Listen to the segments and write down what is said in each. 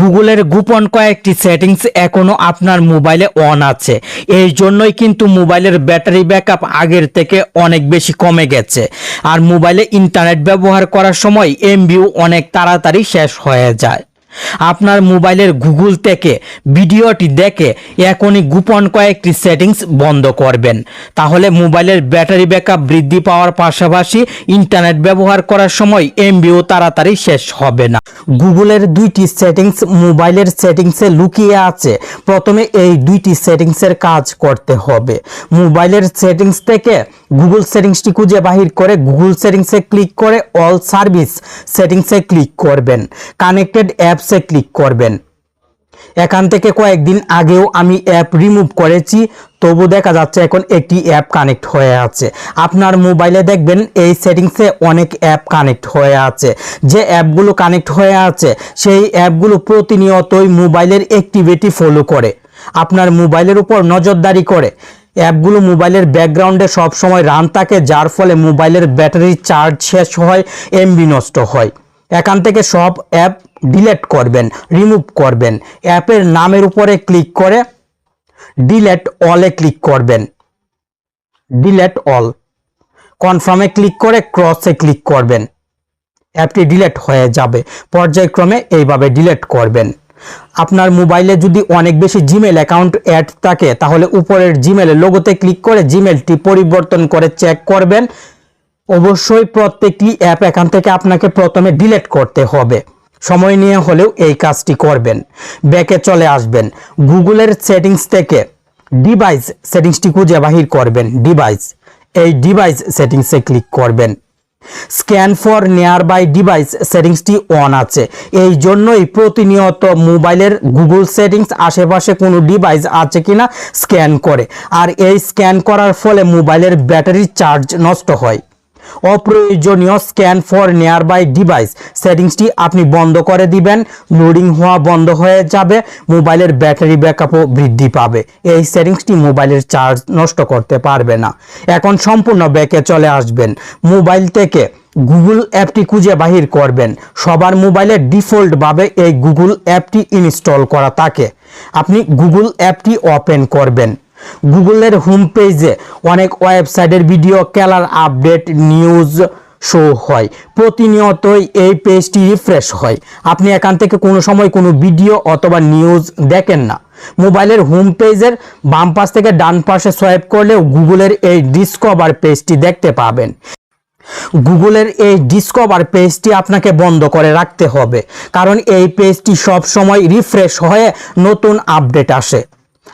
গুগলের গোপন কয়েকটি সেটিংস এখনও আপনার মোবাইলে অন আছে। এই জন্যই কিন্তু মোবাইলের ব্যাটারি ব্যাকআপ আগের থেকে অনেক বেশি কমে গেছে। আর মোবাইলে ইন্টারনেট ব্যবহার করার সময় এমবিও অনেক তাড়াতাড়ি শেষ হয়ে যায়। আপনার মোবাইলের গুগল থেকে ভিডিওটি দেখে এখনই গোপন কয়েকটি সেটিংস বন্ধ করবেন। তাহলে মোবাইলের ব্যাটারি ব্যাকআপ বৃদ্ধি পাওয়ার পাশাপাশি ইন্টারনেট ব্যবহার করার সময় এমবিও তাড়াতাড়ি শেষ হবে না। গুগলের দুইটি সেটিংস মোবাইলের সেটিংসে লুকিয়ে আছে। প্রথমে এই দুইটি সেটিংসের কাজ করতে হবে। মোবাইলের সেটিংস থেকে গুগল সেটিংসটি খুঁজে বাহির করে গুগল সেটিংসে ক্লিক করে অল সার্ভিস সেটিংসে ক্লিক করবেন। কানেক্টেড অ্যাপসে ক্লিক করবেন। এখান থেকে কয়েকদিন আগেও আমি অ্যাপ রিমুভ করেছি, তবু দেখা যাচ্ছে এখন একটি অ্যাপ কানেক্ট হয়ে আছে। আপনার মোবাইলে দেখবেন এই সেটিংসে অনেক অ্যাপ কানেক্ট হয়ে আছে। যে অ্যাপগুলো কানেক্ট হয়ে আছে, সেই অ্যাপগুলো প্রতিনিয়তই মোবাইলের অ্যাক্টিভিটি ফলো করে। আপনার মোবাইলের উপর নজরদারি করে। অ্যাপগুলো মোবাইলের ব্যাকগ্রাউন্ডে সবসময় রান থাকে, যার ফলে মোবাইলের ব্যাটারি চার্জ শেষ হয় এমবি নষ্ট হয়। এখান থেকে সব অ্যাপ ডিলেট করবেন, রিমুভ করবেন। অ্যাপের নামের উপরে ক্লিক করে ডিলেট অলে ক্লিক করবেন। Delete all. কনফার্মে ক্লিক করে ক্রসে ক্লিক করবেন। অ্যাপটি ডিলেট হয়ে যাবে। পর্যায়ক্রমে এইভাবে ডিলেট করবেন। আপনার মোবাইলে যদি অনেক বেশি জিমেল অ্যাকাউন্ট অ্যাড থাকে, তাহলে উপরের জিমেলের লোগোতে ক্লিক করে জিমেলটি পরিবর্তন করে চেক করবেন। অবশ্যই প্রত্যেকটি অ্যাপ এখান থেকে আপনাকে প্রথমে ডিলেট করতে হবে। সময় নিয়ে হলেও এই কাজটি করবেন। ব্যাকে চলে আসবেন। গুগলের সেটিংস থেকে ডিভাইস সেটিংসটি খুঁজে বাহির করবেন। ডিভাইস এই ডিভাইস সেটিংসে ক্লিক করবেন। Scan for nearby device সেটিংসটি অন আছে। এই জন্যই প্রতিনিয়ত মোবাইলের গুগল সেটিংস আশেপাশে কোনো ডিভাইস আছে কিনা স্ক্যান করে। আর এই স্ক্যান করার ফলে মোবাইলের ব্যাটারি চার্জ নষ্ট হয়। অপ্রয়োজনীয় scan for nearby device সেটিংসটি আপনি বন্ধ করে দিবেন লোডিং হওয়া বন্ধ হয়ে যাবে, মোবাইলের ব্যাটারি ব্যাকআপও বৃদ্ধি পাবে। এই সেটিংসটি মোবাইলের চার্জ নষ্ট করতে পারবে না। এখন সম্পূর্ণ ব্যাকে চলে আসবেন। মোবাইল থেকে গুগল অ্যাপটি খুঁজে বাহির করবেন। সবার মোবাইলে ডিফল্টভাবে এই গুগল অ্যাপটি ইনস্টল করা থাকে। আপনি গুগল অ্যাপটি ওপেন করবেন। গুগলের হোম পেজে অনেক ওয়েবসাইটের ভিডিও খেলার আপডেট নিউজ শো হয়। প্রতিনিয়তই এই পেজটি রিফ্রেশ হয়। আপনি এখান থেকে কোনো সময় কোনো ভিডিও অথবা নিউজ দেখেন না। মোবাইলের হোম পেজের বাম পাশ থেকে ডান পাশে সোয়াইপ করলেও গুগলের এই ডিসকভার পেজটি দেখতে পাবেন। গুগলের এই ডিসকভার পেজটি আপনাকে বন্ধ করে রাখতে হবে। কারণ এই পেজটি সব সময় রিফ্রেশ হয়ে নতুন আপডেট আসে।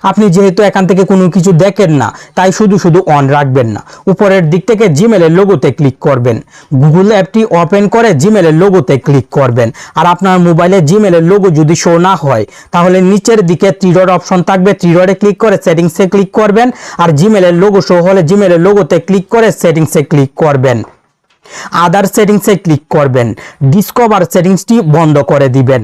আপনি যেহেতু এখান থেকে কোনো কিছু দেখেন না, তাই শুধু শুধু অন রাখবেন না। উপরের দিক থেকে জিমেলের লোগোতে ক্লিক করবেন। গুগল অ্যাপটি ওপেন করে জিমেলের লোগোতে ক্লিক করবেন। আর আপনার মোবাইলে জিমেলের লোগো যদি শো না হয়, তাহলে নিচের দিকে ত্রিডট অপশন থাকবে। ত্রিডটে ক্লিক করে সেটিংসে ক্লিক করবেন। আর জিমেলের লোগো শো হলে জিমেলের লোগোতে ক্লিক করে সেটিংসে ক্লিক করবেন। আদার সেটিংসে ক্লিক করবেন। ডিসকভার সেটিংসটি বন্ধ করে দিবেন।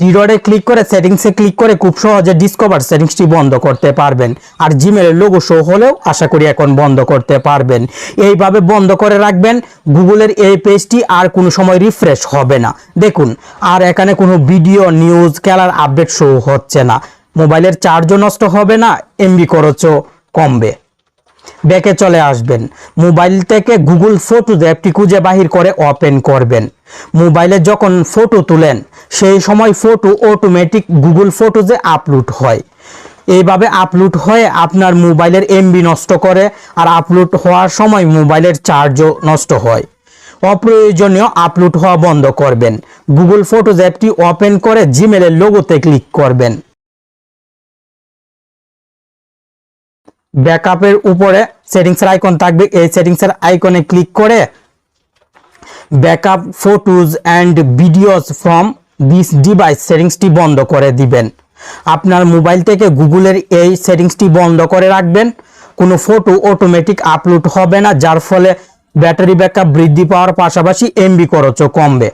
থ্রিডটে ক্লিক করে সেটিংসে ক্লিক করে খুব সহজে ডিসকভার সেটিংসটি বন্ধ করতে পারবেন। আর জিমেলের লোগো শো হলেও আশা করি এখন বন্ধ করতে পারবেন। এইভাবে বন্ধ করে রাখবেন গুগলের এই পেজটি আর কোনো সময় রিফ্রেশ হবে না। দেখুন, আর এখানে কোনো ভিডিও নিউজ খেলার আপডেট শো হচ্ছে না। মোবাইলের চার্জও নষ্ট হবে না এমবি খরচও কমবে। ব্যাকে চলে আসবেন। মোবাইল থেকে গুগল ফটোজ অ্যাপটি খুঁজে বাহির করে ওপেন করবেন। মোবাইলে যখন ফটো তুলেন, সেই সময় ফটো অটোমেটিক গুগল ফটোজে আপলোড হয়। এইভাবে আপলোড হয়ে আপনার মোবাইলের এমবি নষ্ট করে আর আপলোড হওয়ার সময় মোবাইলের চার্জও নষ্ট হয়। অপ্রয়োজনীয় আপলোড হওয়া বন্ধ করবেন। গুগল ফটোজ অ্যাপটি ওপেন করে জিমেলের লোগোতে ক্লিক করবেন। ব্যাকআপের উপরে সেটিংসের আইকন থাকবে। এই সেটিংসের আইকনে ক্লিক করে backup photos and videos from this device সেটিংসটি বন্ধ করে দিবেন। আপনার মোবাইল থেকে গুগলের এই সেটিংসটি বন্ধ করে রাখবেন। কোনো ফটো অটোমেটিক আপলোড হবে না, যার ফলে ব্যাটারি ব্যাকআপ বৃদ্ধি পাওয়ার পাশাপাশি এমবি খরচও কমবে।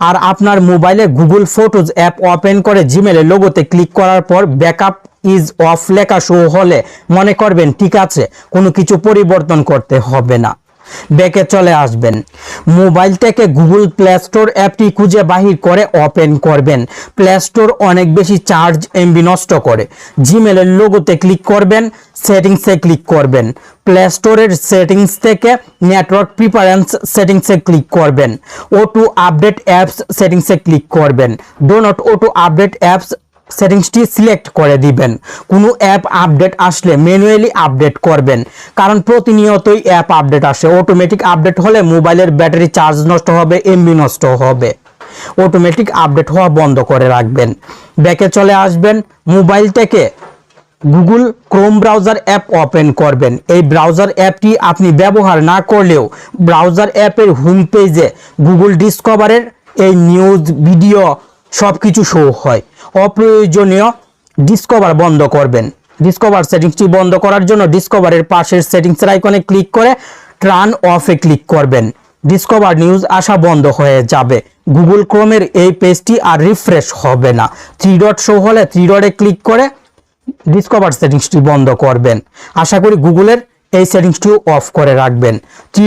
আর আপনার মোবাইলে গুগল ফটোজ অ্যাপ ওপেন করে জিমেলের লোগোতে ক্লিক করার পর ব্যাকআপ ইজ অফ লেখা শো হলে মনে করবেন, ঠিক আছে, কোনো কিছু পরিবর্তন করতে হবে না। ব্যাকে চলে আসবেন। মোবাইল থেকে গুগল প্লে স্টোর অ্যাপটি খুঁজে বাহির করে ওপেন করবেন। প্লে স্টোর অনেক বেশি চার্জ এমবি নষ্ট করে। জিমেলের লোগোতে ক্লিক করবেন, সেটিংসে ক্লিক করবেন। প্লে স্টোরের সেটিংস থেকে নেটওয়ার্ক প্রিফারেন্স সেটিংসে ক্লিক করবেন। ও টু আপডেট অ্যাপস সেটিংসে ক্লিক করবেন। Do not auto update apps সেটিংসটি select করে দিবেন। কোনো অ্যাপ আপডেট আসলে ম্যানুয়ালি আপডেট করবেন। কারণ প্রতিনিয়তই অ্যাপ আপডেট আসে। অটোমেটিক আপডেট হলে মোবাইলের ব্যাটারি চার্জ নষ্ট হবে, এমবি নষ্ট হবে। অটোমেটিক আপডেট হওয়া বন্ধ করে রাখবেন। ব্যাকে চলে আসবেন। মোবাইল থেকে Google Chrome browser app open করবেন। এই ব্রাউজার অ্যাপটি আপনি ব্যবহার না করলেও ব্রাউজার অ্যাপের হোম পেজে গুগল ডিসকভারের এই নিউজ ভিডিও সব কিছু শো হয়। অপ্রয়োজনীয় ডিসকভার বন্ধ করবেন। ডিসকভার সেটিংসটি বন্ধ করার জন্য ডিসকভারের পাশের সেটিংসের আইকনে ক্লিক করে ট্রান অফে ক্লিক করবেন। ডিসকভার নিউজ আসা বন্ধ হয়ে যাবে। গুগল ক্রোমের এই পেজটি আর রিফ্রেশ হবে না। থ্রি ডট শো হলে থ্রি ডটে ক্লিক করে ডিসকভার সেটিংসটি বন্ধ করবেন। আশা করি গুগলের এই সেটিংসটিও অফ করে রাখবেন।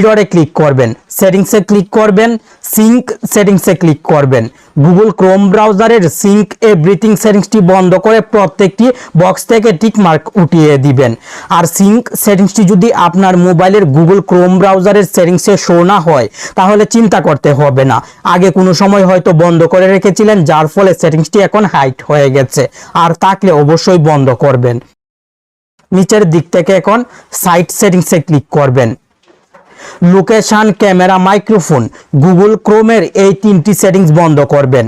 ডটে ক্লিক করবেন। সেটিংসে ক্লিক করবেন। সিঙ্ক সেটিংসে ক্লিক করবেন। গুগল ক্রোম ব্রাউজারের সিঙ্ক এ এভরিথিং সেটিংসটি বন্ধ করে প্রত্যেকটি বক্স থেকে টিক মার্ক উঠিয়ে দিবেন। আর সিঙ্ক সেটিংসটি যদি আপনার মোবাইলের গুগল ক্রোম ব্রাউজারের সেটিংসে শো না হয়, তাহলে চিন্তা করতে হবে না। আগে কোনো সময় হয়তো বন্ধ করে রেখেছিলেন, যার ফলে সেটিংসটি এখন হাইট হয়ে গেছে। আর থাকলে অবশ্যই বন্ধ করবেন। নিচের দিক থেকে এখন সাইট সেটিংসে ক্লিক করবেন। লোকেশান ক্যামেরা মাইক্রোফোন গুগল ক্রোমের এই তিনটি সেটিংস বন্ধ করবেন।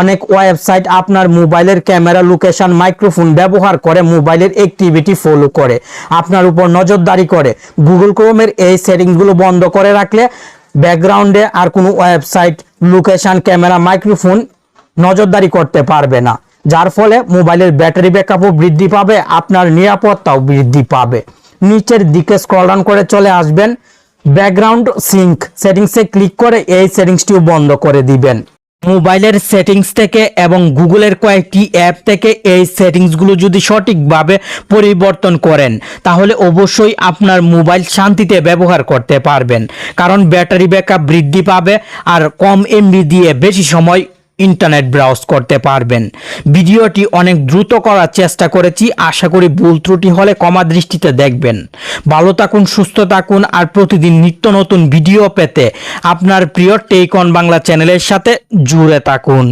অনেক ওয়েবসাইট আপনার মোবাইলের ক্যামেরা লোকেশান মাইক্রোফোন ব্যবহার করে মোবাইলের অ্যাক্টিভিটি ফলো করে। আপনার উপর নজরদারি করে গুগল ক্রোমের এই সেটিংসগুলো বন্ধ করে রাখলে ব্যাকগ্রাউন্ডে আর কোনো ওয়েবসাইট লোকেশান ক্যামেরা মাইক্রোফোন নজরদারি করতে পারবে না। যার ফলে মোবাইলের ব্যাটারি ব্যাকআপও বৃদ্ধি পাবে, আপনার নিরাপত্তাও বৃদ্ধি পাবে। নিচের দিকে স্ক্রল ডাউন করে চলে আসবেন। ব্যাকগ্রাউন্ড সিঙ্ক সেটিংসে ক্লিক করে এই সেটিংসটিও বন্ধ করে দিবেন। মোবাইলের সেটিংস থেকে এবং গুগলের কয়েকটি অ্যাপ থেকে এই সেটিংসগুলো যদি সঠিকভাবে পরিবর্তন করেন, তাহলে অবশ্যই আপনার মোবাইল শান্তিতে ব্যবহার করতে পারবেন। কারণ ব্যাটারি ব্যাকআপ বৃদ্ধি পাবে আর কম এমবি দিয়ে বেশি সময় ইন্টারনেট ব্রাউজ করতে পারবেন। ভিডিওটি অনেক দ্রুত করার চেষ্টা করেছি, আশা করি ভুল ত্রুটি হলে কমা দৃষ্টিতে দেখবেন। ভালো থাকুন, সুস্থ থাকুন, আর প্রতিদিন নিত্য নতুন ভিডিও পেতে আপনার প্রিয় টেইকন বাংলা চ্যানেলের সাথে জুড়ে থাকুন।